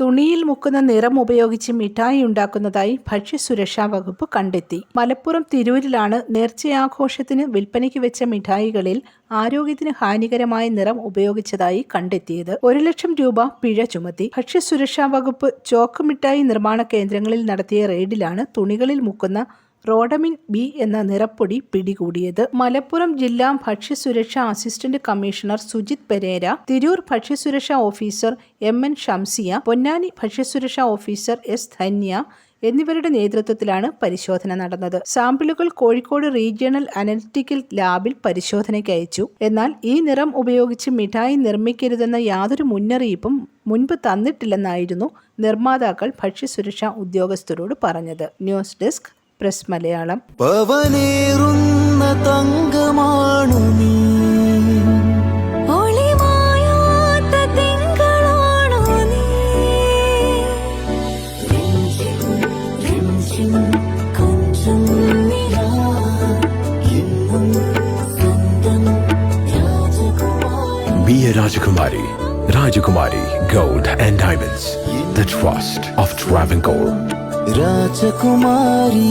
തുണിയിൽ മുക്കുന്ന നിറം ഉപയോഗിച്ച് മിഠായി ഉണ്ടാക്കുന്നതായി ഭക്ഷ്യസുരക്ഷാ വകുപ്പ് കണ്ടെത്തി. മലപ്പുറം തിരൂരിലാണ് നേർച്ചയാഘോഷത്തിന് വിൽപ്പനയ്ക്ക് വെച്ച മിഠായികളിൽ ആരോഗ്യത്തിന് ഹാനികരമായ നിറം ഉപയോഗിച്ചതായി കണ്ടെത്തിയത്. ഒരു ലക്ഷം രൂപ പിഴ ചുമത്തി. ഭക്ഷ്യസുരക്ഷാ വകുപ്പ് ചോക്ക് മിഠായി നിർമ്മാണ കേന്ദ്രങ്ങളിൽ നടത്തിയ റെയ്ഡിലാണ് തുണികളിൽ മുക്കുന്ന റോഡമിൻ ബി എന്ന നിറപ്പൊടി പിടികൂടിയത്. മലപ്പുറം ജില്ലാ ഭക്ഷ്യസുരക്ഷാ assistant commissioner Sujith Pereira Tirur ഭക്ഷ്യസുരക്ഷാ officer M N Shamsiya Ponnani ഭക്ഷ്യസുരക്ഷാ ഓഫീസർ എസ് ധന്യ എന്നിവരുടെ നേതൃത്വത്തിലാണ് പരിശോധന നടന്നത്. സാമ്പിളുകൾ കോഴിക്കോട് റീജിയണൽ അനലിറ്റിക്കൽ ലാബിൽ പരിശോധനയ്ക്ക് അയച്ചു. എന്നാൽ ഈ നിറം ഉപയോഗിച്ച് മിഠായി നിർമ്മിക്കരുതെന്ന യാതൊരു മുന്നറിയിപ്പും മുൻപ് തന്നിട്ടില്ലെന്നായിരുന്നു നിർമ്മാതാക്കൾ ഭക്ഷ്യസുരക്ഷാ ഉദ്യോഗസ്ഥരോട് പറഞ്ഞത്. ന്യൂസ് ഡെസ്ക് പ്രസ് മലയാളം പവനേറുന്ന തങ്കമാണു നീ നിലാ എന്നും സ്വന്തം രാജകുമാരി gold and Rajakumari. Rajakumari Gold and Diamonds. Rajkumari